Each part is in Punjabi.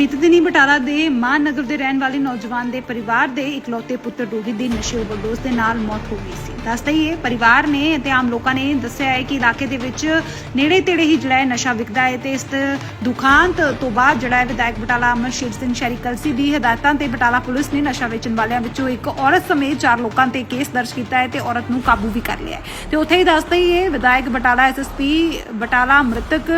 ਬੀਤੇ ਦਿਨੀ ਬਟਾਲਾ ਦੇ ਮਾਨ ਨਗਰ ਦੇ ਰਹਿਣ ਵਾਲੇ ਨੌਜਵਾਨ ਦੇ ਪਰਿਵਾਰ ਦੇ ਇਕਲੌਤੇ ਪੁੱਤਰ ਰੋਹਿਤ ਦੀ ਨਸ਼ੇ ਓਵਰਡੋਜ਼ ਦੇ ਨਾਲ ਮੌਤ ਹੋ ਗਈ ਸੀ। ਦੱਸਦਾ ਹੀ ਇਹ ਪਰਿਵਾਰ ਨੇ ਅਤੇ ਆਮ ਲੋਕਾਂ ਨੇ ਦੱਸਿਆ ਹੈ ਕਿ ਇਲਾਕੇ ਦੇ ਵਿੱਚ ਨੇੜੇ ਤੇੜੇ ਹੀ ਜਿਹੜਾ ਹੈ ਨਸ਼ਾ ਵਿਕਦਾ ਹੈ ਤੇ ਇਸ ਦੁਖਾਂਤ ਤੋਂ ਬਾਅਦ ਜਿਹੜਾ ਹੈ ਵਿਧਾਇਕ ਬਟਾਲਾ ਅਮਰਸ਼ੀਰ ਸਿੰਘ ਸ਼ੈਰੀ ਕਲਸੀ ਦੀ ਹਦਾਇਤਾਂ ਤੇ ਬਟਾਲਾ ਪੁਲਿਸ ਨੇ ਨਸ਼ਾ ਵੇਚਣ ਵਾਲਿਆਂ ਵਿੱਚੋਂ ਇੱਕ ਔਰਤ ਸਮੇਤ ਚਾਰ ਲੋਕਾਂ ਤੇ ਕੇਸ ਦਰਜ ਕੀਤਾ ਹੈ ਤੇ ਔਰਤ ਨੂੰ ਕਾਬੂ ਵੀ ਕਰ ਲਿਆ ਹੈ। ਤੇ ਉੱਥੇ ਹੀ ਦੱਸਦਾ ਹੀ ਇਹ ਵਿਧਾਇਕ ਬਟਾਲਾ ਐਸਐਸਪੀ ਬਟਾਲਾ ਮ੍ਰਿਤਕ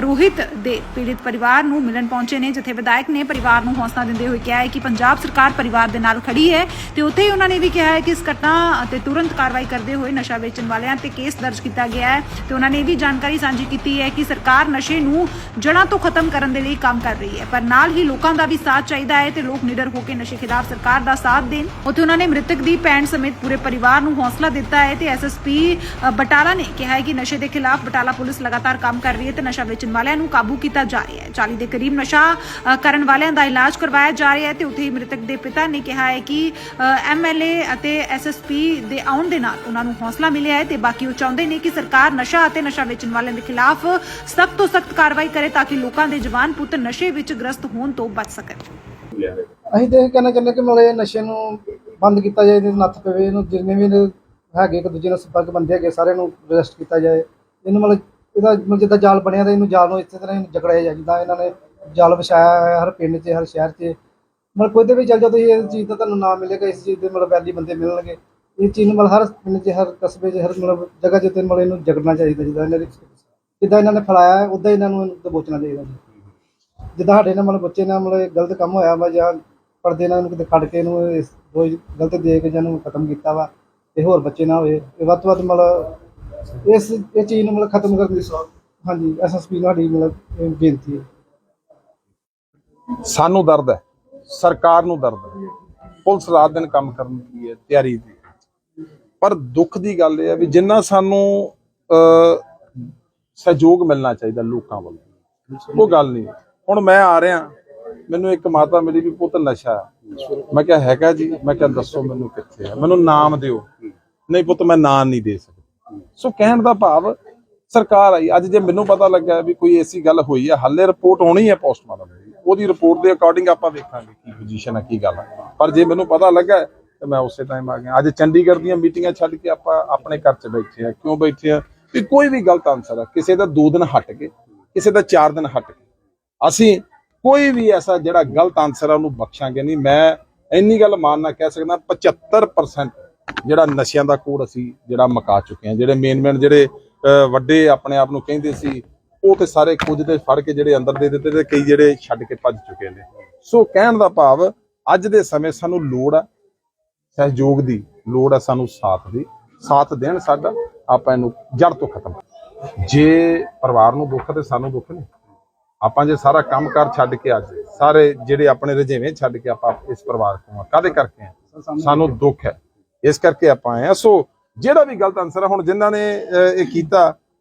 ਰੋਹਿਤ ਦੇ ਪੀੜਿਤ ਪਰਿਵਾਰ ਨੂੰ ਮਿਲਣ ਪਹੁੰਚੇ ਨੇ, ਜਿੱਥੇ ਵਿਧਾਇਕ ਨੇ ਪਰਿਵਾਰ ਨੂੰ ਹੌਸਲਾ ਦਿੰਦੇ ਹੋਏ ਕਿਹਾ ਹੈ ਕਿ ਪੰਜਾਬ ਸਰਕਾਰ ਪਰਿਵਾਰ ਦੇ ਨਾਲ ਖੜੀ ਹੈ ਤੇ ਉੱਥੇ ਹੀ ਉਹਨਾਂ ਨੇ ਵੀ ਕਿਹਾ ਹੈ ਕਿ ਇਸ ਘਟਨਾ ਤੇ ਤੁਰੰਤ ਕਾਰਵਾਈ ਕਰਦੇ ਹੋਏ ਨਸ਼ਾ ਵੇਚਣ ਵਾਲਿਆਂ ਤੇ ਕੇਸ ਦਰਜ ਕੀਤਾ ਗਿਆ ਹੈ ਤੇ ਉਹਨਾਂ ਨੇ ਇਹ ਵੀ ਜਾਣਕਾਰੀ ਸਾਂਝੀ ਕੀਤੀ ਹੈ ਕਿ ਸਰਕਾਰ ਨਸ਼ੇ ਨੂੰ ਜੜ੍ਹਾਂ ਤੋਂ ਖਤਮ ਕਰਨ ਦੇ ਲਈ ਕੰਮ ਕਰ ਰਹੀ ਹੈ, ਪਰ ਨਾਲ ਹੀ ਲੋਕਾਂ ਦਾ ਵੀ ਸਾਥ ਚਾਹੀਦਾ ਹੈ ਤੇ ਲੋਕ ਨਿਡਰ ਹੋ ਕੇ ਨਸ਼ੇ ਖਿਲਾਫ ਸਰਕਾਰ ਦਾ ਸਾਥ ਦੇਣ। ਉੱਥੇ ਉਹਨਾਂ ਨੇ ਮ੍ਰਿਤਕ ਦੀ ਭੈਣ ਸਮੇਤ ਪੂਰੇ ਪਰਿਵਾਰ ਨੂੰ ਹੌਸਲਾ ਦਿੱਤਾ ਹੈ ਤੇ ਐਸਐਸਪੀ ਬਟਾਲਾ ਨੇ ਕਿਹਾ ਹੈ ਕਿ ਨਸ਼ੇ ਦੇ ਖਿਲਾਫ ਬਟਾਲਾ ਪੁਲਿਸ ਲਗਾਤਾਰ ਕੰਮ ਕਰ ਰਹੀ ਹੈ ਤੇ ਨਸ਼ਾ ਵੇਚਣ ਵਾਲਿਆਂ ਨੂੰ ਕਾਬੂ ਕੀਤਾ ਜਾ ਰਿਹਾ ਹੈ। 40 ਦੇ ਕਰੀਬ ਨਸ਼ਾ ਕਰਨ ਵਾਲਿਆਂ ਦਾ ਇਲਾਜ ਕਰਵਾਇਆ ਜਾ ਰਿਹਾ ਹੈ ਤੇ ਉੱਥੇ ਹੀ ਮ੍ਰਿਤਕ ਦੇ ਪਿਤਾ ਨੇ ਕਿਹਾ ਹੈ ਕਿ ਐਮਐਲਏ ਅਤੇ ਐਸਐਸਪੀ ਦੇ ਆਉਣ ਦੇ ਨਾਲ ਉਹਨਾਂ ਨੂੰ ਹੌਸਲਾ ਮਿਲਿਆ ਹੈ ਤੇ ਬਾਕੀ ਉਹ ਚਾਹੁੰਦੇ ਨੇ ਕਿ ਸਰਕਾਰ ਨਸ਼ਾ ਅਤੇ ਨਸ਼ਾ ਵੇਚਣ ਵਾਲਿਆਂ ਦੇ ਖਿਲਾਫ ਸਖਤ ਤੋਂ ਸਖਤ ਕਾਰਵਾਈ ਕਰੇ ਤਾਂ ਕਿ ਲੋਕਾਂ ਦੇ ਜਵਾਨ ਪੁੱਤ ਨਸ਼ੇ ਵਿੱਚ ਗ੍ਰਸਤ ਹੋਣ ਤੋਂ ਬਚ ਸਕਣ। ਅਸੀਂ ਤੇ ਇਹ ਕਹਿਣਾ ਚਾਹੁੰਦੇ ਕਿ ਮਤਲਬ ਨਸ਼ੇ ਨੂੰ ਬੰਦ ਕੀਤਾ ਜਾਏ ਇਹਨੂੰ ਨੱਥ ਪਵੇ, ਇਹਨੂੰ ਜਿੰਨੇ ਵੀ ਹੈਗੇ, ਇੱਕ ਦੂਜੇ ਨਾਲ ਸੰਪਰਕ ਬੰਦੇ ਹੈਗੇ, ਸਾਰਿਆਂ ਨੂੰ ਅਰੈਸਟ ਕੀਤਾ ਜਾਏ। ਇਹਨੂੰ ਮਤਲਬ ਇਹਦਾ ਮਤਲਬ ਜਿੱਦਾਂ ਜਾਲ ਬਣਿਆ ਤਾਂ ਇਹਨੂੰ ਜਾਲ ਨੂੰ ਇਸੇ ਤਰ੍ਹਾਂ ਹੀ ਜਕੜਿਆ ਜਾਏ, ਜਿੱਦਾਂ ਇਹਨਾਂ ਨੇ ਜਾਲ ਵਿਛਾਇਆ ਹੋਇਆ ਹਰ ਪਿੰਡ 'ਚ ਹਰ ਸ਼ਹਿਰ 'ਚ। ਮਤਲਬ ਕੋਈ ਤੇ ਵੀ ਚੱਲ ਜਾਓ ਤੁਸੀਂ ਇਸ ਚੀਜ਼ ਦਾ ਤੁਹਾਨੂੰ ਨਾਮ ਮਿਲੇਗਾ ਇਸ ਚੀਜ਼ ਦੇ ਮਤਲਬ ਵੈਲੀ ਬੰਦੇ ਮਿਲਣਗੇ। ਇਹ ਚੀਜ਼ ਨੂੰ ਮਤਲਬ ਹਰ ਪਿੰਡ 'ਚ ਹਰ ਕਸਬੇ 'ਚ ਹਰ ਮਤਲਬ ਜਗ੍ਹਾ 'ਚ ਤੇ ਮਤਲਬ ਇਹਨੂੰ ਜਗੜਨਾ ਚਾਹੀਦਾ ਜਿੱਦਾਂ ਇਹਨਾਂ ਦੇ ਜਿੱਦਾਂ ਇਹਨਾਂ ਨੇ ਫੈਲਾਇਆ ਹੈ, ਉੱਦਾਂ ਇਹਨਾਂ ਨੂੰ ਦਬੋਚਣਾ ਚਾਹੀਦਾ। ਜੀ ਜਿੱਦਾਂ ਸਾਡੇ ਨਾਲ ਮਤਲਬ ਬੱਚੇ ਨਾਲ ਮਤਲਬ ਗਲਤ ਕੰਮ ਹੋਇਆ ਵਾ ਜਾਂ ਪਰਦੇ ਨਾਲ ਇਹਨੂੰ ਕਿਤੇ ਖੜ ਕੇ ਇਹਨੂੰ ਇਸ ਰੋਜ਼ ਗਲਤ ਦੇ ਕੇ ਜਾਂ ਇਹਨੂੰ ਖਤਮ ਕੀਤਾ ਵਾ ਤੇ ਹੋਰ ਬੱਚੇ ਨਾ ਹੋਏ ਇਹ ਵੱਧ ਤੋਂ ਵੱਧ ਮਤਲਬ ਇਸ ਇਹ ਚੀਜ਼ ਨੂੰ ਮਤਲਬ ਖਤਮ ਕਰਨ ਦੀ ਸੋਚ ਹਾਂਜੀ ਐਸਐਸਪੀ ਨੂੰ ਸਾਡੀ ਮਤਲਬ ਇਹ ਬੇਨਤੀ ਹੈ। ਸਾਨੂੰ ਦਰਦ ਹੈ। ਸਰਕਾਰ ਨੂੰ ਦਰਦ ਹੈ। ਪੁਲਿਸ ਰਾਤ ਦਿਨ ਕੰਮ ਕਰਨ ਦੀ ਹੈ, ਤਿਆਰੀ ਦੀ। ਪਰ ਦੁੱਖ ਦੀ ਗੱਲ ਇਹ ਹੈ ਵੀ ਜਿੰਨਾ ਸਾਨੂੰ ਸਹਿਯੋਗ ਮਿਲਣਾ ਚਾਹੀਦਾ ਲੋਕਾਂ ਵੱਲੋਂ। ਉਹ ਗੱਲ ਨਹੀਂ। ਹੁਣ ਮੈਂ ਆ ਰਿਹਾ, ਮੈਨੂੰ ਇੱਕ ਮਾਤਾ ਮਿਲੀ ਵੀ ਪੁੱਤ ਨਸ਼ਾ ਮੈਂ ਕਿਹਾ, ਹੈਗਾ ਜੀ? ਮੈਂ ਕਿਹਾ, ਦੱਸੋ ਮੈਨੂੰ ਕਿੱਥੇ ਹੈ? ਮੈਨੂੰ ਨਾਮ ਦਿਓ। ਨਹੀਂ ਪੁੱਤ, ਮੈਂ ਨਾਂ ਨਹੀਂ ਦੇ ਸਕਦਾ। ਸੋ ਕਹਿਣ ਦਾ ਭਾਵ ਸਰਕਾਰ ਆਈ। ਅੱਜ ਜੇ ਮੈਨੂੰ ਪਤਾ ਲੱਗਾ ਵੀ ਕੋਈ ਐਸੀ ਗੱਲ ਹੋਈ ਹੈ, ਹਾਲੇ ਰਿਪੋਰਟ ਹੋਣੀ ਹੈ ਪੋਸਟਮਾਰਟਮ ਉਹਦੀ ਰਿਪੋਰਟ ਦੇ ਅਕੋਰਡਿੰਗ ਆਪਾਂ ਵੇਖਾਂਗੇ ਕੀ ਪੋਜੀਸ਼ਨ ਹੈ ਕੀ ਗੱਲ ਹੈ ਪਰ ਜੇ ਮੈਨੂੰ ਪਤਾ ਲੱਗਾ ਹੈ, ਤੇ ਮੈਂ ਉਸੇ ਟਾਈਮ ਆ ਗਿਆ। ਅੱਜ ਚੰਡੀਗੜ੍ਹ ਦੀਆਂ ਮੀਟਿੰਗਾਂ ਛੱਡ ਕੇ ਆਪਾਂ ਆਪਣੇ ਘਰ 'ਚ ਬੈਠੇ ਆ। ਕਿਉਂ ਬੈਠੇ ਆ? ਵੀ ਕੋਈ ਵੀ ਗਲਤ ਆਨਸਰ ਆ ਕਿਸੇ ਦਾ 2 ਦਿਨ ਹਟ ਕੇ ਕਿਸੇ ਦਾ 4 ਦਿਨ ਹਟ ਕੇ। ਅਸੀਂ ਕੋਈ ਵੀ ਐਸਾ ਜਿਹੜਾ ਗਲਤ ਆਨਸਰ ਆ ਉਹਨੂੰ ਬਖਸ਼ਾਂਗੇ ਨਹੀਂ। ਮੈਂ ਇੰਨੀ ਗੱਲ ਮਾਨਣਾ ਕਹਿ ਸਕਦਾ 75% ਜਿਹੜਾ ਨਸ਼ਿਆਂ ਦਾ ਕੋਡ ਅਸੀਂ ਜਿਹੜਾ ਮਕਾ ਚੁੱਕੇ ਹਾਂ ਜਿਹੜੇ ਮੇਨ ਮੇਨ ਜਿਹੜੇ ਵੱਡੇ ਆਪਣੇ ਆਪ ਨੂੰ ਕਹਿੰਦੇ ਸੀ ਉਹ ਤੇ ਸਾਰੇ ਕੁਝ ਤੇ ਫੜ ਕੇ ਜਿਹੜੇ ਅੰਦਰ ਦੇ ਦਿੱਤੇ ਤੇ ਕਈ ਜਿਹੜੇ ਛੱਡ ਕੇ ਭੱਜ ਚੁੱਕੇ ਨੇ। ਸੋ ਕਹਿਣ ਦਾ ਭਾਵ, ਅੱਜ ਦੇ ਸਮੇਂ ਸਾਨੂੰ ਲੋੜ ਆ, ਸਹਿਯੋਗ ਦੀ ਲੋੜ ਆ, ਸਾਨੂੰ ਸਾਥ ਦੀ, ਸਾਥ ਦੇਣ ਸਾਡਾ, ਆਪਾਂ ਇਹਨੂੰ ਜੜ ਤੋਂ ਖਤਮ ਜੇ ਪਰਿਵਾਰ ਨੂੰ ਦੁੱਖ ਤੇ ਸਾਨੂੰ ਦੁੱਖ ਨਹੀਂ, ਆਪਾਂ ਜੇ ਸਾਰਾ ਕੰਮ ਕਰ ਛੱਡ ਕੇ ਅੱਜ, ਸਾਰੇ ਜਿਹੜੇ ਆਪਣੇ ਰਜੇਵੇਂ ਛੱਡ ਕੇ ਆਪਾਂ ਇਸ ਪਰਿਵਾਰ ਤੋਂ ਆ ਕਾਦੇ ਕਰਕੇ ਆ? ਸਾਨੂੰ ਦੁੱਖ ਹੈ, ਇਸ ਕਰਕੇ ਆਪਾਂ ਆਏ ਆ। ਸੋ ਜਿਹੜਾ ਵੀ ਗਲਤ ਆਨਸਰ ਆ, ਹੁਣ ਜਿਨ੍ਹਾਂ ਨੇ ਇਹ ਕੀਤਾ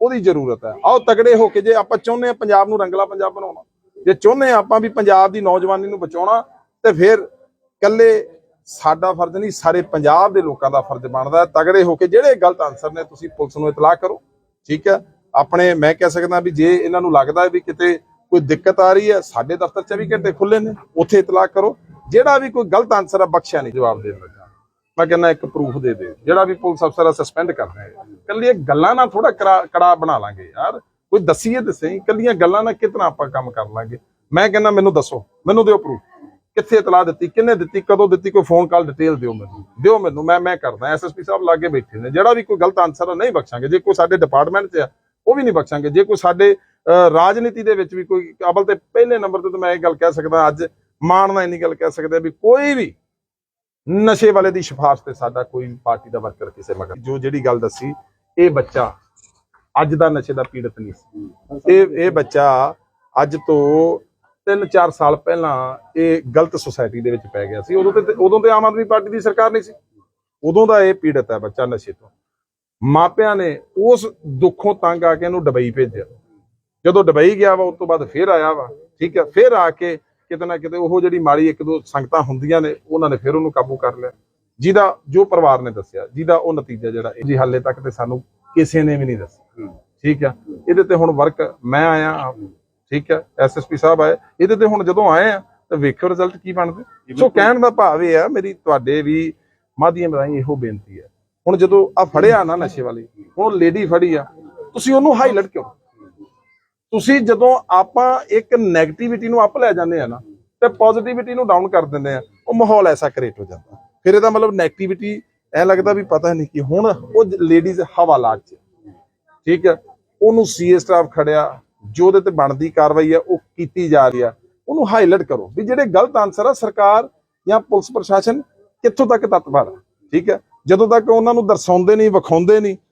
ਉਹਦੀ ਜ਼ਰੂਰਤ ਹੈ। ਆਓ ਤਗੜੇ ਹੋ ਕੇ ਜੇ ਆਪਾਂ ਚਾਹੁੰਦੇ ਆ ਪੰਜਾਬ ਨੂੰ ਰੰਗਲਾ ਪੰਜਾਬ ਬਣਾਉਣਾ, ਜੇ ਚਾਹੁੰਦੇ ਆ ਆਪਾਂ ਵੀ ਪੰਜਾਬ ਦੀ ਨੌਜਵਾਨੀ ਨੂੰ ਬਚਾਉਣਾ, ਤੇ ਫਿਰ ਕੱਲੇ ਸਾਡਾ ਫਰਜ਼ ਨਹੀਂ, ਸਾਰੇ ਪੰਜਾਬ ਦੇ ਲੋਕਾਂ ਦਾ ਫਰਜ਼ ਬਣਦਾ ਤਗੜੇ ਹੋ ਕੇ ਜਿਹੜੇ ਗਲਤ ਆਨਸਰ ਨੇ ਤੁਸੀਂ ਪੁਲਿਸ ਨੂੰ ਇਤਲਾਹ ਕਰੋ, ਠੀਕ ਹੈ? ਆਪਣੇ ਮੈਂ ਕਹਿ ਸਕਦਾ ਵੀ ਜੇ ਇਹਨਾਂ ਨੂੰ ਲੱਗਦਾ ਵੀ ਕਿਤੇ ਕੋਈ ਦਿੱਕਤ ਆ ਰਹੀ ਹੈ, ਸਾਡੇ ਦਫ਼ਤਰ 24 ਘੰਟੇ ਖੁੱਲੇ ਨੇ, ਉੱਥੇ ਇਤਲਾਹ ਕਰੋ। ਜਿਹੜਾ ਵੀ ਕੋਈ ਗਲਤ ਆਨਸਰ ਆ ਬਖਸ਼ਿਆ ਨਹੀਂ, ਜਵਾਬ ਦੇਣ ਲੱਗਾ ਮੈਂ ਕਹਿੰਦਾ ਇੱਕ ਪ੍ਰੂਫ ਦੇ ਦੇ, ਜਿਹੜਾ ਵੀ ਪੁਲਿਸ ਅਫਸਰ ਆ ਸਸਪੈਂਡ ਕਰ ਰਹੇ ਕੱਲੀ ਇਹ ਗੱਲਾਂ ਨਾਲ ਥੋੜਾ ਕੜਾ ਬਣਾ ਲਾਂਗੇ ਯਾਰ। ਕੋਈ ਦਸੀਏ ਤੇ ਸਹੀ ਕੱਲੀਆਂ ਗੱਲਾਂ ਨਾਲ ਕਿਤਨਾ ਆਪਾਂ ਕੰਮ ਕਰ ਲਾਂਗੇ? ਮੈਂ ਕਹਿੰਦਾ ਮੈਨੂੰ ਦੱਸੋ, ਮੈਨੂੰ ਦਿਓ ਪ੍ਰੂਫ ਕਿੱਥੇ ਇਤਲਾਹ ਦਿੱਤੀ ਕਿੰਨੇ ਦਿੱਤੀ, ਕਦੋਂ ਦਿੱਤੀ, ਕੋਈ ਫੋਨ ਕਾਲ ਡਿਟੇਲ ਦਿਓ ਮੈਨੂੰ। ਦਿਓ ਮੈਨੂੰ, ਮੈਂ ਮੈਂ ਕਰਦਾ ਐਸਐਸਪੀ ਸਾਹਿਬ ਲਾਗੇ ਬੈਠੇ ਨੇ। ਜਿਹੜਾ ਵੀ ਕੋਈ ਗਲਤ ਆਨਸਰ ਆ, ਨਹੀਂ ਬਖਸ਼ਾਂਗੇ। ਜੇ ਕੋਈ ਸਾਡੇ ਡਿਪਾਰਟਮੈਂਟ 'ਚ ਆ, ਉਹ ਵੀ ਨਹੀਂ ਬਖਸ਼ਾਂਗੇ। ਜੇ ਕੋਈ ਸਾਡੇ ਰਾਜਨੀਤੀ ਦੇ ਵਿੱਚ ਵੀ ਕੋਈ ਅਵਲ ਤੇ ਪਹਿਲੇ ਨੰਬਰ ਤੇ ਤਾਂ ਮੈਂ ਇਹ ਗੱਲ ਕਹਿ ਸਕਦਾ, ਅੱਜ ਮਾਣ ਨਾਲ ਇੰਨੀ ਗੱਲ ਕਹਿ ਸਕਦੇ ਆ ਵੀ ਕੋਈ ਵੀ ਨਸ਼ੇ ਵਾਲੇ ਦੀ ਸਿਫਾਰਿਸ਼ ਤੇ ਸਾਡਾ ਕੋਈ ਪਾਰਟੀ ਦਾ ਵਰਕਰ ਕਿਸੇ ਮਗਰ ਜੋ ਜਿਹੜੀ ਗੱਲ ਦੱਸੀ, ਇਹ ਬੱਚਾ ਅੱਜ ਦਾ ਨਸ਼ੇ ਦਾ ਪੀੜਤ ਨਹੀਂ ਸੀ। ਇਹ ਇਹ ਬੱਚਾ ਅੱਜ ਤੋਂ 3-4 ਸਾਲ ਪਹਿਲਾਂ ਇਹ ਗਲਤ ਸੁਸਾਇਟੀ ਦੇ ਵਿੱਚ ਪੈ ਗਿਆ ਸੀ। ਉਦੋਂ ਤੇ ਉਦੋਂ ਤੇ ਆਮ ਆਦਮੀ ਪਾਰਟੀ ਦੀ ਸਰਕਾਰ ਨਹੀਂ ਸੀ। ਉਦੋਂ ਦਾ ਇਹ ਪੀੜਤ ਹੈ ਬੱਚਾ ਨਸ਼ੇ ਤੋਂ। ਮਾਪਿਆਂ ਨੇ ਉਸ ਦੁੱਖੋਂ ਤੰਗ ਆ ਕੇ ਇਹਨੂੰ ਡਬਈ ਭੇਜਿਆ। ਜਦੋਂ ਡਬਈ ਗਿਆ ਵਾ, ਉਸ ਤੋਂ ਬਾਅਦ ਫੇਰ ਆਇਆ ਵਾ। ਠੀਕ ਹੈ, ਫੇਰ ਆ ਕੇ ਕਿਤੇ ਨਾ ਕਿਤੇ ਉਹ ਜਿਹੜੀ ਮਾੜੀ ਇੱਕ ਦੋ ਸੰਗਤਾਂ ਹੁੰਦੀਆਂ ਨੇ ਉਹਨਾਂ ਨੇ ਫਿਰ ਉਹਨੂੰ ਕਾਬੂ ਕਰ ਲਿਆ। ਜਿਹਦਾ ਜੋ ਪਰਿਵਾਰ ਨੇ ਦੱਸਿਆ ਜਿਹਦਾ ਉਹ ਨਤੀਜਾ ਜਿਹੜਾ ਜੀ ਹਾਲੇ ਤੱਕ ਤੇ ਸਾਨੂੰ ਕਿਸੇ ਨੇ ਵੀ ਨਹੀਂ ਦੱਸਿਆ। ਠੀਕ ਹੈ ਇਹਦੇ ਤੇ ਹੁਣ ਵਰਕ ਮੈਂ ਆਇਆ ਠੀਕ ਹੈ ਐਸਐਸਪੀ ਸਾਹਿਬ ਆਏ। ਇਹਦੇ ਤੇ ਹੁਣ ਜਦੋਂ ਆਏ ਆ ਤਾਂ ਵੇਖੋ ਰਿਜ਼ਲਟ ਕੀ ਬਣਦੇ। ਸੋ ਕਹਿਣ ਦਾ ਭਾਵ ਇਹ ਆ ਮੇਰੀ ਤੁਹਾਡੇ ਵੀ ਮਾਧਿਅਮ ਰਾਹੀਂ ਇਹੋ ਬੇਨਤੀ ਹੈ ਹੁਣ ਜਦੋਂ ਆ ਫੜਿਆ ਨਾ ਨਸ਼ੇ ਵਾਲੀ ਹੁਣ ਲੇਡੀ ਫੜੀ ਆ ਤੁਸੀਂ ਉਹਨੂੰ ਹਾਈਲਾਈਟ ਕਿਉਂ? ਤੁਸੀਂ ਜਦੋਂ ਆਪਾਂ ਇੱਕ 네ਗੇਟਿਵਿਟੀ ਨੂੰ ਅਪ ਲੈ ਜਾਂਦੇ ਆ ਨਾ, ਤੇ ਪੋਜ਼ਿਟਿਵਿਟੀ ਨੂੰ ਡਾਊਨ ਕਰ ਦਿੰਦੇ ਆ, ਉਹ ਮਾਹੌਲ ਐਸਾ ਕ੍ਰੀਏਟ ਹੋ ਜਾਂਦਾ। ਫਿਰ ਇਹਦਾ ਮਤਲਬ 네ਗੇਟਿਵਿਟੀ ਐ ਲੱਗਦਾ ਵੀ ਪਤਾ ਨਹੀਂ ਕਿ ਹੁਣ ਉਹ ਲੇਡੀਜ਼ ਹਵਾਲਾਤ ਚ ਠੀਕ ਹੈ ਉਹਨੂੰ ਸੀਏ ਸਟਾਫ ਖੜਿਆ, ਜੋ ਉਹਦੇ ਤੇ ਬਣਦੀ ਕਾਰਵਾਈ ਹੈ ਉਹ ਕੀਤੀ ਜਾ ਰਹੀ ਆ। ਉਹਨੂੰ ਹਾਈਲਾਈਟ ਕਰੋ ਵੀ ਜਿਹੜੇ ਗਲਤ ਆਨਸਰ ਆ, ਸਰਕਾਰ ਜਾਂ ਪੁਲਿਸ ਪ੍ਰਸ਼ਾਸਨ ਕਿੱਥੋਂ ਤੱਕ ਤਤਪਰ ਆ? ਠੀਕ ਹੈ ਜਦੋਂ ਤੱਕ ਉਹਨਾਂ ਨੂੰ ਦਰਸਾਉਂਦੇ ਨਹੀਂ ਵਿਖਾਉਂਦੇ ਨਹੀਂ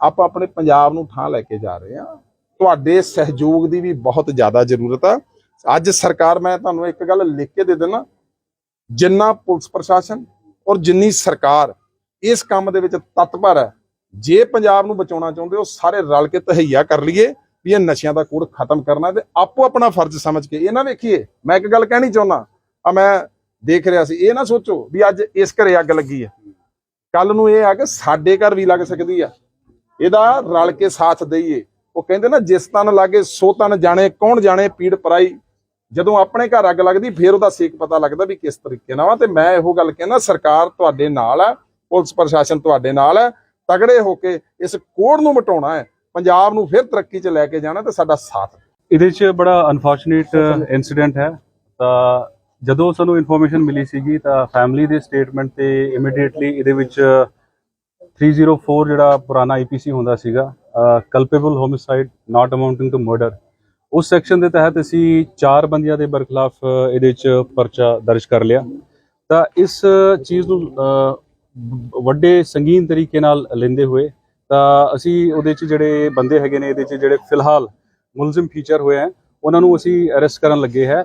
ਆਪਾਂ ਆਪਣੇ ਪੰਜਾਬ ਨੂੰ ਥਾਂ ਲੈ ਕੇ ਜਾ ਰਹੇ ਹਾਂ। ਤੁਹਾਡੇ ਸਹਿਯੋਗ ਦੀ ਵੀ ਬਹੁਤ ਜ਼ਿਆਦਾ ਜ਼ਰੂਰਤ ਆ। ਅੱਜ ਸਰਕਾਰ, ਮੈਂ ਤੁਹਾਨੂੰ ਇੱਕ ਗੱਲ ਲਿਖ ਕੇ ਦੇ ਦੇਣਾ ਜਿੰਨਾ ਪੁਲਿਸ ਪ੍ਰਸ਼ਾਸਨ ਔਰ ਜਿੰਨੀ ਸਰਕਾਰ ਇਸ ਕੰਮ ਦੇ ਵਿੱਚ ਤਤਪਰ ਹੈ, ਜੇ ਪੰਜਾਬ ਨੂੰ ਬਚਾਉਣਾ ਚਾਹੁੰਦੇ ਹੋ, ਸਾਰੇ ਰਲ ਕੇ ਤਹਈਆ ਕਰ ਲਈਏ ਵੀ ਇਹ ਨਸ਼ਿਆਂ ਦਾ ਕੂੜ ਖਤਮ ਕਰਨਾ ਤੇ ਆਪੋ ਆਪਣਾ ਫਰਜ਼ ਸਮਝ ਕੇ। ਇਹ ਨਾ ਵੇਖੀਏ, ਮੈਂ ਇੱਕ ਗੱਲ ਕਹਿਣੀ ਚਾਹੁੰਦਾ, ਆ ਮੈਂ ਦੇਖ ਰਿਹਾ ਸੀ, ਇਹ ਨਾ ਸੋਚੋ ਵੀ ਅੱਜ ਇਸ ਘਰੇ ਅੱਗ ਲੱਗੀ ਹੈ। ਕੱਲ ਨੂੰ ਇਹ ਆ ਕਿ ਸਾਡੇ ਘਰ ਵੀ ਲੱਗ ਸਕਦੀ ਆ। ਇਹਦਾ ਰਲ ਕੇ ਸਾਥ ਦਈਏ। ਉਹ ਕਹਿੰਦੇ ਨਾ, ਜਿਸ ਤਨ ਲਾਗੇ, ਸੋ ਤਨ ਜਾਣੇ, ਕੌਣ ਜਾਣੇ, ਪੀੜ ਪਰਾਈ। ਜਦੋਂ ਆਪਣੇ ਘਰ ਅੱਗ ਲੱਗਦੀ, ਫਿਰ ਉਹਦਾ ਸੇਕ ਪਤਾ ਲੱਗਦਾ ਵੀ ਕਿਸ ਤਰੀਕੇ ਨਾਲ ਵਾ ਤੇ ਮੈਂ ਇਹੋ ਗੱਲ ਕਹਿੰਦਾ, ਸਰਕਾਰ ਤੁਹਾਡੇ ਨਾਲ ਹੈ ਪੁਲਿਸ ਪ੍ਰਸ਼ਾਸਨ ਤੁਹਾਡੇ ਨਾਲ ਹੈ ਤਗੜੇ ਹੋ ਕੇ ਇਸ ਕੋੜ ਨੂੰ ਮਟਾਉਣਾ ਹੈ। ਪੰਜਾਬ ਨੂੰ ਫਿਰ ਤਰੱਕੀ 'ਚ ਲੈ ਕੇ ਜਾਣਾ ਤੇ ਸਾਡਾ ਸਾਥ ਇਹਦੇ 'ਚ ਬੜਾ ਅਨਫੋਰਚੂਨੇਟ ਇਨਸੀਡੈਂਟ ਹੈ। ਤਾਂ ਜਦੋਂ ਸਾਨੂੰ ਇਨਫੋਰਮੇਸ਼ਨ ਮਿਲੀ ਸੀਗੀ, ਤਾਂ ਫੈਮਿਲੀ ਦੇ ਸਟੇਟਮੈਂਟ ਤੇ ਇਮੀਡੀਏਟਲੀ ਇਹਦੇ ਵਿੱਚ 304 ਜਿਹੜਾ ਪੁਰਾਣਾ ਆਈਪੀਸੀ ਹੁੰਦਾ ਸੀਗਾ culpable homicide not amounting to murder ਉਸ ਸੈਕਸ਼ਨ ਦੇ ਤਹਿਤ ਅਸੀਂ ਚਾਰ ਬੰਦਿਆਂ ਦੇ ਬਰਖਲਾਫ ਇਹਦੇ 'ਚ ਪਰਚਾ ਦਰਜ ਕਰ ਲਿਆ। ਤਾਂ ਇਸ ਚੀਜ਼ ਨੂੰ ਵੱਡੇ ਸੰਗੀਨ ਤਰੀਕੇ ਨਾਲ ਲੈਂਦੇ ਹੋਏ, ਤਾਂ ਅਸੀਂ ਉਹਦੇ 'ਚ ਜਿਹੜੇ ਬੰਦੇ ਹੈਗੇ ਨੇ, ਇਹਦੇ 'ਚ ਜਿਹੜੇ ਫਿਲਹਾਲ ਮੁਲਜ਼ਮ ਫੀਚਰ ਹੋਏ ਹੈ ਉਹਨਾਂ ਨੂੰ ਅਸੀਂ ਅਰੈਸਟ ਕਰਨ ਲੱਗੇ ਹੈ।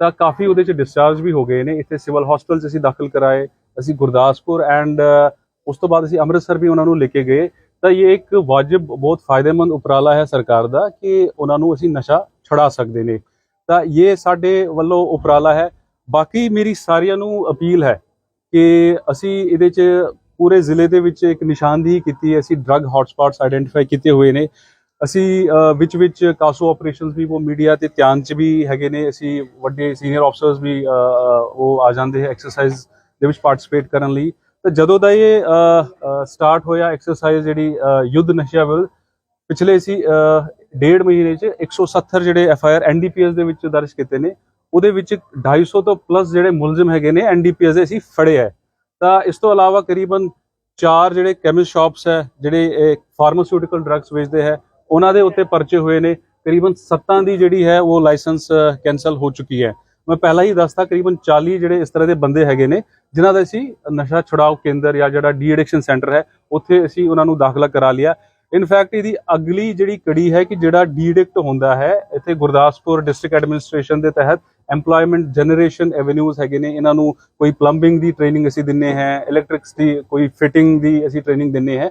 ਤਾਂ ਕਾਫੀ ਉਹਦੇ ਚ ਡਿਸਚਾਰਜ ਵੀ ਹੋ ਗਏ ਨੇ। ਇੱਥੇ ਸਿਵਲ ਹਸਪੀਟਲ ਚ ਅਸੀਂ ਦਾਖਲ ਕਰਾਏ, ਅਸੀਂ ਗੁਰਦਾਸਪੁਰ ਐਂਡ ਉਸ ਤੋਂ ਬਾਅਦ ਅਸੀਂ ਅੰਮ੍ਰਿਤਸਰ ਵੀ ਉਹਨਾਂ ਨੂੰ ਲੈ ਕੇ ਗਏ। ਤਾਂ ਇਹ ਇੱਕ ਵਾਜਬ, ਬਹੁਤ ਫਾਇਦੇਮੰਦ ਉਪਰਾਲਾ ਹੈ ਸਰਕਾਰ ਦਾ ਕਿ ਉਹਨਾਂ ਨੂੰ ਅਸੀਂ ਨਸ਼ਾ ਛੁਡਾ ਸਕਦੇ ਨੇ। ਤਾਂ ਇਹ ਸਾਡੇ ਵੱਲੋਂ ਉਪਰਾਲਾ ਹੈ। ਬਾਕੀ ਮੇਰੀ ਸਾਰਿਆਂ ਨੂੰ ਅਪੀਲ ਹੈ ਕਿ ਅਸੀਂ ਇਹਦੇ 'ਚ ਪੂਰੇ ਜ਼ਿਲ੍ਹੇ ਦੇ ਵਿੱਚ ਇੱਕ ਨਿਸ਼ਾਨਦੇਹੀ ਕੀਤੀ ਹੈ। ਅਸੀਂ ਡਰੱਗ ਹੌਟਸਪੌਟਸ ਆਈਡੈਂਟੀਫਾਈ ਕੀਤੇ ਹੋਏ ਨੇ। ਅਸੀਂ ਵਿੱਚ ਵਿੱਚ ਕਾਸੋ ਆਪਰੇਸ਼ਨਸ ਵੀ, ਉਹ ਮੀਡੀਆ ਤੇ ਧਿਆਨ 'ਚ ਵੀ ਹੈਗੇ ਨੇ। ਅਸੀਂ ਵੱਡੇ ਸੀਨੀਅਰ ਅਫਸਰਸ ਵੀ ਉਹ ਆ ਜਾਂਦੇ ਹੈ ਐਕਸਰਸਾਈਜ਼ ਦੇ ਵਿੱਚ ਪਾਰਟਿਸਿਪੇਟ ਕਰਨ ਲਈ। ਤਾਂ ਜਦੋਂ ਦਾ ਇਹ ਸਟਾਰਟ ਹੋਇਆ ਐਕਸਰਸਾਈਜ਼ ਜਿਹੜੀ ਯੁੱਧ ਨਸ਼ਿਆਂ ਵਿਰੁੱਧ ਪਿਛਲੇ ਸੀ ਡੇਢ ਮਹੀਨੇ 'ਚ 170 ਜਿਹੜੇ ਐਫ ਆਈ ਆਰ ਐਨਡੀਪੀਐਸ ਦੇ ਵਿੱਚ ਦਰਜ ਕੀਤੇ ਨੇ, ਉਹਦੇ ਵਿੱਚ 250 ਤੋਂ ਪਲੱਸ ਜਿਹੜੇ ਮੁਲਜ਼ਮ ਹੈਗੇ ਨੇ ਐਨਡੀਪੀਐਸ ਦੇ ਅਸੀਂ ਫੜੇ ਹੈ। ਤਾਂ ਇਸ ਤੋਂ ਇਲਾਵਾ ਕਰੀਬਨ ਚਾਰ ਜਿਹੜੇ ਕੈਮਿਸਟ ਸ਼ਾਪਸ ਹੈ, ਜਿਹੜੇ ਫਾਰਮਾਸਿਊਟੀਕਲ ਡਰੱਗਸ ਵੇਚਦੇ ਹੈ ਉਹਨਾਂ ਦੇ ਉੱਤੇ ਪਰਚੇ ਹੋਏ ਨੇ। ਕਰੀਬਨ ਸੱਤਾਂ ਦੀ ਜਿਹੜੀ ਹੈ ਉਹ ਲਾਇਸੈਂਸ ਕੈਨਸਲ ਹੋ ਚੁੱਕੀ ਹੈ। ਮੈਂ ਪਹਿਲਾਂ ਹੀ ਦੱਸਤਾ ਕਰੀਬਨ 40 ਜਿਹੜੇ ਇਸ ਤਰ੍ਹਾਂ ਦੇ ਬੰਦੇ ਹੈਗੇ ਨੇ, ਜਿਨ੍ਹਾਂ ਦਾ ਅਸੀਂ ਨਸ਼ਾ ਛੁਡਾਓ ਕੇਂਦਰ ਜਾਂ ਜਿਹੜਾ ਡੀ ਐਡਿਕਸ਼ਨ ਸੈਂਟਰ ਹੈ, ਉੱਥੇ ਅਸੀਂ ਉਹਨਾਂ ਨੂੰ ਦਾਖਲਾ ਕਰਾ ਲਿਆ। ਇਨਫੈਕਟ ਇਹਦੀ ਅਗਲੀ ਜਿਹੜੀ ਕੜੀ ਹੈ ਕਿ ਜਿਹੜਾ ਡੀ ਐਡਿਕਟ ਹੁੰਦਾ ਹੈ, ਇੱਥੇ ਗੁਰਦਾਸਪੁਰ ਡਿਸਟ੍ਰਿਕਟ ਐਡਮਿਨਿਸਟ੍ਰੇਸ਼ਨ ਦੇ ਤਹਿਤ EMPLOYMENT ਜਨਰੇਸ਼ਨ ਐਵੇਨਿਊਜ਼ ਹੈਗੇ ਨੇ। ਇਹਨਾਂ ਨੂੰ ਕੋਈ ਪਲੰਬਿੰਗ ਦੀ ਟ੍ਰੇਨਿੰਗ ਅਸੀਂ ਦਿੰਨੇ ਹੈ ਇਲੈਕਟ੍ਰਿਕਸ ਦੀ, ਕੋਈ ਫਿਟਿੰਗ ਦੀ ਅਸੀਂ ਟ੍ਰੇਨਿੰਗ ਦਿੰਨੇ ਹੈ।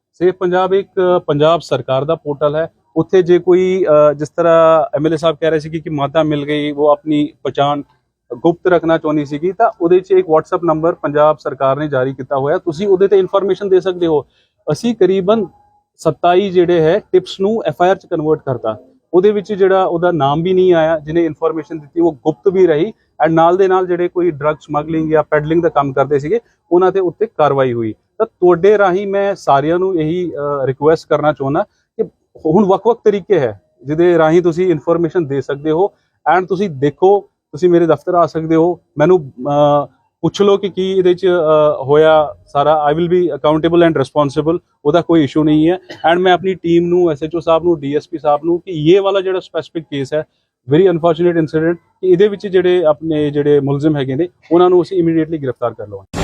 ਸੇਫ ਪੰਜਾਬ ਇੱਕ ਪੰਜਾਬ ਸਰਕਾਰ ਦਾ ਪੋਰਟਲ ਹੈ। ਉੱਥੇ ਜੇ ਕੋਈ ਜਿਸ ਤਰ੍ਹਾਂ ਐਮਐਲਏ ਸਾਹਿਬ ਕਹਿ ਰਹੇ ਸੀ ਕਿ ਮਾਤਾ ਮਿਲ ਗਈ, ਉਹ ਆਪਣੀ ਪਛਾਣ ਗੁਪਤ ਰੱਖਣਾ ਚਾਹੁੰਦੀ ਸੀਗੀ, ਤਾਂ ਉਹਦੇ 'ਚ ਇੱਕ WhatsApp ਨੰਬਰ ਪੰਜਾਬ ਸਰਕਾਰ ਨੇ ਜਾਰੀ ਕੀਤਾ ਹੋਇਆ। ਤੁਸੀਂ ਉਹਦੇ ਤੇ ਇਨਫੋਰਮੇਸ਼ਨ ਦੇ ਸਕਦੇ ਹੋ। ਅਸੀਂ ਕਰੀਬਨ 27 ਜਿਹੜੇ ਹੈ ਟਿਪਸ ਨੂੰ ਐਫਆਈਆਰ ਚ ਕਨਵਰਟ ਕਰਤਾ। ਉਹਦੇ ਵਿੱਚ ਜਿਹੜਾ ਉਹਦਾ ਨਾਮ ਵੀ ਨਹੀਂ ਆਇਆ, ਜਿਹਨੇ ਇਨਫੋਰਮੇਸ਼ਨ ਦਿੱਤੀ, ਉਹ ਗੁਪਤ ਵੀ ਰਹੀ ਐਂਡ ਨਾਲ ਦੇ ਨਾਲ ਜਿਹੜੇ ਕੋਈ ਡਰੱਗ ਸਮਗਲਿੰਗ ਜਾਂ ਪੈਡਲਿੰਗ ਦਾ ਕੰਮ ਕਰਦੇ ਸੀਗੇ, ਉਹਨਾਂ ਤੇ ਉੱਤੇ ਕਾਰਵਾਈ ਹੋਈ। ਤਾਂ ਤੁਹਾਡੇ ਰਾਹੀਂ ਮੈਂ ਸਾਰਿਆਂ ਨੂੰ ਇਹੀ ਰਿਕੁਐਸਟ ਕਰਨਾ ਚਾਹੁੰਦਾ ਕਿ ਹੁਣ ਵੱਖ-ਵੱਖ ਤਰੀਕੇ ਹੈ, ਜਿਹਦੇ ਰਾਹੀਂ ਤੁਸੀਂ ਇਨਫੋਰਮੇਸ਼ਨ ਦੇ ਸਕਦੇ ਹੋ ਐਂਡ ਤੁਸੀਂ ਦੇਖੋ, ਤੁਸੀਂ ਮੇਰੇ ਦਫ਼ਤਰ ਆ ਸਕਦੇ ਹੋ, ਮੈਨੂੰ ਪੁੱਛ ਲਓ ਕਿ ਕੀ ਇਹਦੇ ਚ ਹੋਇਆ ਸਾਰਾ I will be accountable and responsible ਉਹਦਾ ਕੋਈ ਇਸ਼ੂ ਨਹੀਂ ਹੈ ਐਂਡ ਮੈਂ ਆਪਣੀ ਟੀਮ ਨੂੰ ਐਸਐਚਓ ਸਾਹਿਬ ਨੂੰ ਡੀਐਸਪੀ ਸਾਹਿਬ ਨੂੰ ਕਿ ਇਹ ਵਾਲਾ ਜਿਹੜਾ ਸਪੈਸਿਫਿਕ ਕੇਸ ਹੈ ਵੈਰੀ ਅਨਫੋਰਚੂਨੇਟ ਇਨਸੀਡੈਂਟ ਕਿ ਇਹਦੇ ਵਿੱਚ ਜਿਹੜੇ ਆਪਣੇ ਜਿਹੜੇ ਮੁਲਜ਼ਮ ਹੈਗੇ ਨੇ, ਉਹਨਾਂ ਨੂੰ ਅਸੀਂ ਇਮੀਡੀਏਟਲੀ ਗ੍ਰਿਫਤਾਰ ਕਰ ਲਵਾਂਗੇ।